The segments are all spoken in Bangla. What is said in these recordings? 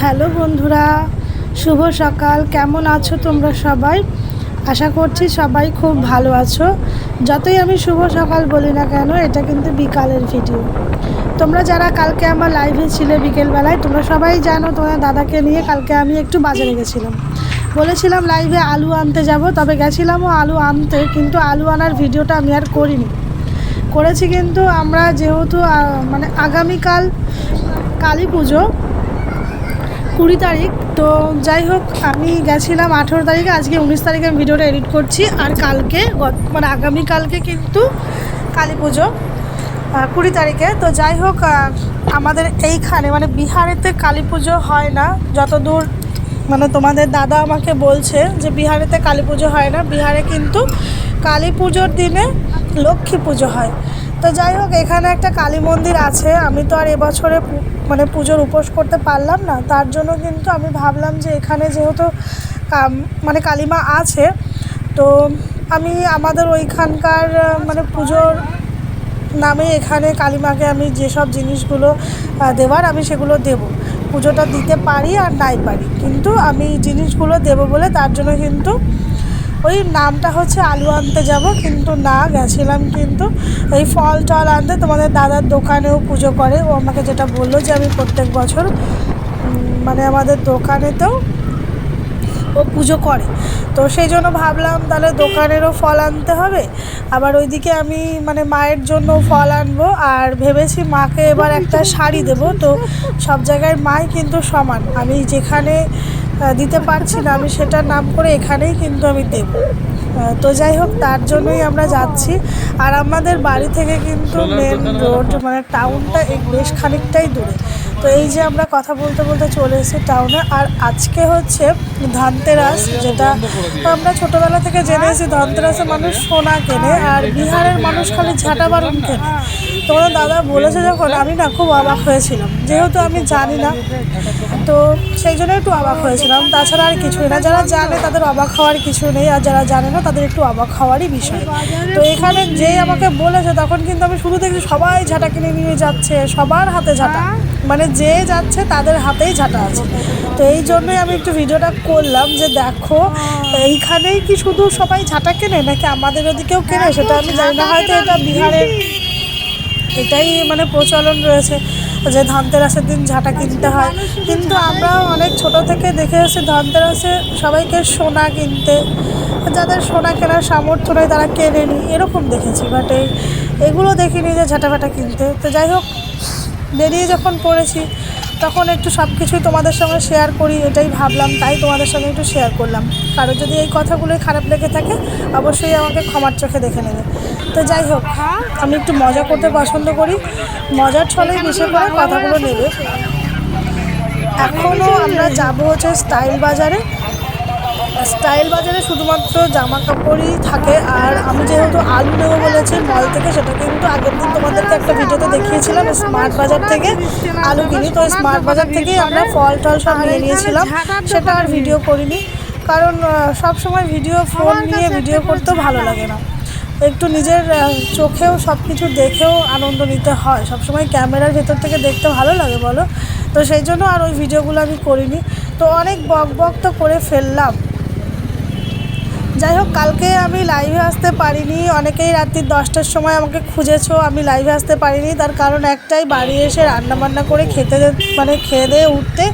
হ্যালো বন্ধুরা, শুভ সকাল। কেমন আছো তোমরা সবাই? আশা করছি সবাই খুব ভালো আছো। যতই আমি শুভ সকাল বলি না কেন, এটা কিন্তু বিকালের ভিডিও তোমরা যারা কালকে আমার লাইভে ছিলে বিকেলবেলায়, তোমরা সবাই জানো তোমার দাদাকে নিয়ে কালকে আমি একটু বাজারে গেছিলাম। বলেছিলাম লাইভে আলু আনতে যাব, তবে গেছিলামও আলু আনতে, কিন্তু আলু আনার ভিডিওটা আমি আর করিনি। করেছি কিন্তু আমরা যেহেতু মানে আগামীকাল কালী পুজো কুড়ি তারিখ, তো যাই হোক, আমি গেছিলাম আঠেরো তারিখে। আজকে উনিশ তারিখে আমি ভিডিওটা এডিট করছি। আর কালকে মানে আগামীকালকে কিন্তু কালী পুজো কুড়ি তারিখে। তো যাই হোক আমাদের এইখানে মানে বিহারেতে কালী পুজো হয় না। যতদূর মানে তোমাদের দাদা আমাকে বলছে যে বিহারেতে কালী পুজো হয় না। বিহারে কিন্তু কালী পুজোর দিনে লক্ষ্মী পুজো হয়। তো যাই হোক, এখানে একটা কালী মন্দির আছে। আমি তো আর এবছরে মানে পুজোর উপোস করতে পারলাম না। তার জন্য কিন্তু আমি ভাবলাম যে এখানে যেহেতু মানে কালীমা আছে, তো আমি আমাদের ওইখানকার মানে পুজোর নামে এখানে কালীমাকে আমি যেসব জিনিসগুলো দেওয়ার আমি সেগুলো দেব। পুজোটা দিতে পারি আর নাই পারি। কিন্তু আমি জিনিসগুলো দেব বলে তার জন্য কিন্তু ওই নামটা হচ্ছে আলু আনতে যাব, কিন্তু না, গেছিলাম কিন্তু এই ফল টল আনতে। তোমাদের দাদার দোকানেও পুজো করে, ও আমাকে যেটা বলল যে আমি প্রত্যেক বছর মানে আমাদের দোকানেতেও ও পুজো করে। তো সেই জন্য ভাবলাম তাহলে দোকানেরও ফল আনতে হবে, আবার ওইদিকে আমি মানে মায়ের জন্য ফল আনব, আর ভেবেছি মাকে এবার একটা শাড়ি দেব। তো সব জায়গায় মাই কিন্তু সমান। আমি যেখানে দিতে পারছি না। আমি সেটার নাম করে এখানেই কিন্তু আমি দেব। তো যাই হোক তার জন্যই আমরা যাচ্ছি। আর আমাদের বাড়ি থেকে কিন্তু মেন রোড মানে টাউনটা বেশ খানিকটাই দূরে। তো এই যে আমরা কথা বলতে বলতে চলে এসেছি টাউনে, আর আজকে হচ্ছে ধনতেরাস, যেটা আমরা ছোটবেলা থেকে জেনে এসেছি, ধনতেরাসে মানুষ সোনা কেনে আর বিহারের মানুষ খালি ঝাঁটা বারুন কেনে। তোমার দাদা বলেছে যখন, আমি না খুব অবাক হয়েছিলাম, যেহেতু আমি জানি না, তো সেই জন্য একটু অবাক হয়েছিলাম। তাছাড়া আর কিছুই না, যারা জানে তাদের অবাক হওয়ার কিছু নেই, আর যারা জানে না তাদের একটু অবাক হওয়ারই বিষয়। তো এখানে যেই আমাকে বলেছে, তখন কিন্তু আমি শুরু থেকে সবাই ঝাঁটা কিনে নিয়ে যাচ্ছে, সবার হাতে ঝাঁটা। মানে যে যাচ্ছে তাদের হাতেই ঝাঁটা আছে। তো এই জন্যই আমি একটু ভিডিওটা করলাম যে দেখো এইখানেই কি শুধু সবাই ঝাঁটা কেনে নাকি আমাদের ওদিকেও কেনে? সেটা আমি জানি না হয়তো এটা বিহারের এটাই মানে প্রচলন রয়েছে যে ধনতেরাসের দিন ঝাঁটা কিনতে হয়। কিন্তু আমরা অনেক ছোট থেকে দেখে এসেছি ধনতেরাসে সবাইকে সোনা কিনতে। যাদের সোনা কেনার সামর্থ্য নেই তারা কেনে নি এরকম দেখেছি। বাট এই এগুলো দেখিনি যে ঝাঁটা ফাটা কিনতে। তো যাই হোক বেরিয়ে যখন পড়েছি, তখন একটু সব কিছুই তোমাদের সঙ্গে শেয়ার করি, এটাই ভাবলাম, তাই তোমাদের সঙ্গে একটু শেয়ার করলাম। কারও যদি এই কথাগুলোই খারাপ লেগে থাকে, অবশ্যই আমাকে ক্ষমার চোখে দেখে নেবে। তো যাই হোক, আমি একটু মজা করতে পছন্দ করি। মজার ছলেই বিশেষ করে কথাগুলো নেবে। এখনও আমরা যাব হচ্ছে স্টাইল বাজারে। স্টাইল বাজারে শুধুমাত্র জামা কাপড়ই থাকে। আর আমি যেহেতু আলু নেব বলেছি, মল থেকে সেটা কিন্তু আগের দিন তোমাদেরকে একটা ভিডিওতে দেখিয়েছিলাম স্মার্ট বাজার থেকে আলু কিনি। তো স্মার্ট বাজার থেকেই আমরা ফল টল সব নিয়ে নিয়েছিলাম। সেটা আর ভিডিও করিনি। কারণ সব সময় ভিডিও, ফোন নিয়ে ভিডিও করতেও ভালো লাগে না। একটু নিজের চোখেও সব কিছু দেখেও আনন্দ নিতে হয়। সবসময় ক্যামেরার ভেতর থেকে দেখতে ভালো লাগে, বলো? তো সেই জন্য আর ওই ভিডিওগুলো আমি করিনি। তো অনেক বক বক তো করে ফেললাম। যাই হোক, কালকে আমি লাইভে আসতে পারিনি। অনেকেই রাত্রি দশটার সময় আমাকে খুঁজেছো, আমি লাইভে আসতে পারিনি। তার কারণ একটাই, বাড়ি এসে রান্না বান্না করে খেতে মানে খেয়ে দিয়ে উঠতে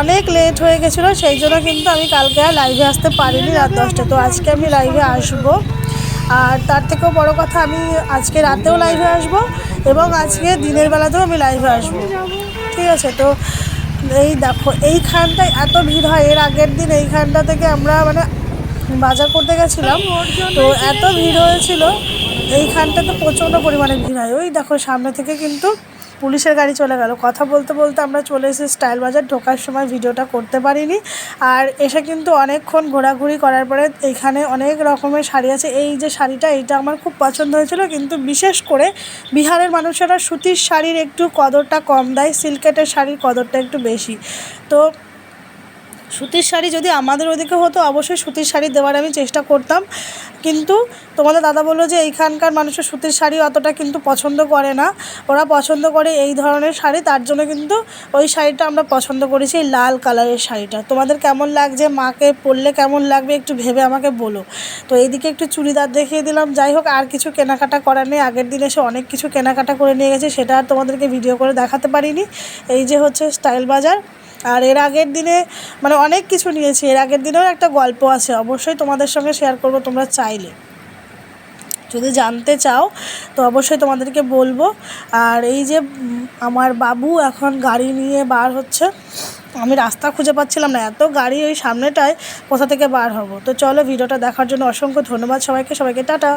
অনেক লেট হয়ে গেছিল, সেই জন্য কিন্তু আমি কালকে আর লাইভে আসতে পারিনি রাত দশটা তো আজকে আমি লাইভে আসব। আর তার থেকেও বড় কথা, আমি আজকে রাতেও লাইভে আসব এবং আজকে দিনের বেলাতেও আমি লাইভে আসব। ঠিক আছে, তো এই দেখো, এইখানটায় এত ভিড় হয়, এর আগের দিন এইখানটা থেকে আমরা মানে বাজার করতে গেছিলাম। তো এত ভিড় হয়েছিল, এইখানটা তো প্রচণ্ড পরিমাণে ভিড় হয়। ওই দেখো, সামনে থেকে কিন্তু পুলিশের গাড়ি চলে গেল। কথা বলতে বলতে আমরা চলে এসেছি স্টাইল বাজার ঢোকার সময় ভিডিওটা করতে পারিনি। আর এসে কিন্তু অনেকক্ষণ ঘোরাঘুরি করার পরে এইখানে অনেক রকমের শাড়ি আছে। এই যে শাড়িটা, এইটা আমার খুব পছন্দ হয়েছিল। কিন্তু বিশেষ করে বিহারের মানুষেরা সুতির শাড়ির একটু কদরটা কম দেয়, সিল্কেটের শাড়ির কদরটা একটু বেশি। তো সুতির শাড়ি যদি আমাদের ওদিকে হতো, অবশ্যই সুতির শাড়ি দেওয়ার আমি চেষ্টা করতাম। কিন্তু তোমাদের দাদা বলল যে, এইখানকার মানুষের সুতির শাড়ি অতটা কিন্তু পছন্দ করে না। ওরা পছন্দ করে এই ধরনের শাড়ি, তার জন্য কিন্তু ওই শাড়িটা আমরা পছন্দ করেছি, এই লাল কালারের শাড়িটা। তোমাদের কেমন লাগছে? মাকে পরলে কেমন লাগবে? একটু ভেবে আমাকে বলো। তো এইদিকে একটু চুড়িদার দেখিয়ে দিলাম। যাই হোক, আর কিছু কেনাকাটা করার নেই। আগের দিন এসে অনেক কিছু কেনাকাটা করে নিয়ে গেছে, সেটা আর তোমাদেরকে ভিডিও করে দেখাতে পারিনি। এই যে হচ্ছে স্টাইল বাজার। আর এর আগের দিনে মানে অনেক কিছু নিয়েছি। এর আগের দিনেও একটা গল্প আছে, অবশ্যই তোমাদের সঙ্গে শেয়ার করব, তোমরা চাইলে। যদি জানতে চাও, তো অবশ্যই তোমাদেরকে বলব। আর এই যে আমার বাবু এখন গাড়ি নিয়ে বার হচ্ছে, আমি রাস্তা খুঁজে পাচ্ছিলাম না, এত গাড়ি ওই সামনেটায় কোথা থেকে বার হব? তো চলো ভিডিওটা দেখার জন্য অসংখ্য ধন্যবাদ সবাইকে সবাইকে টাটা।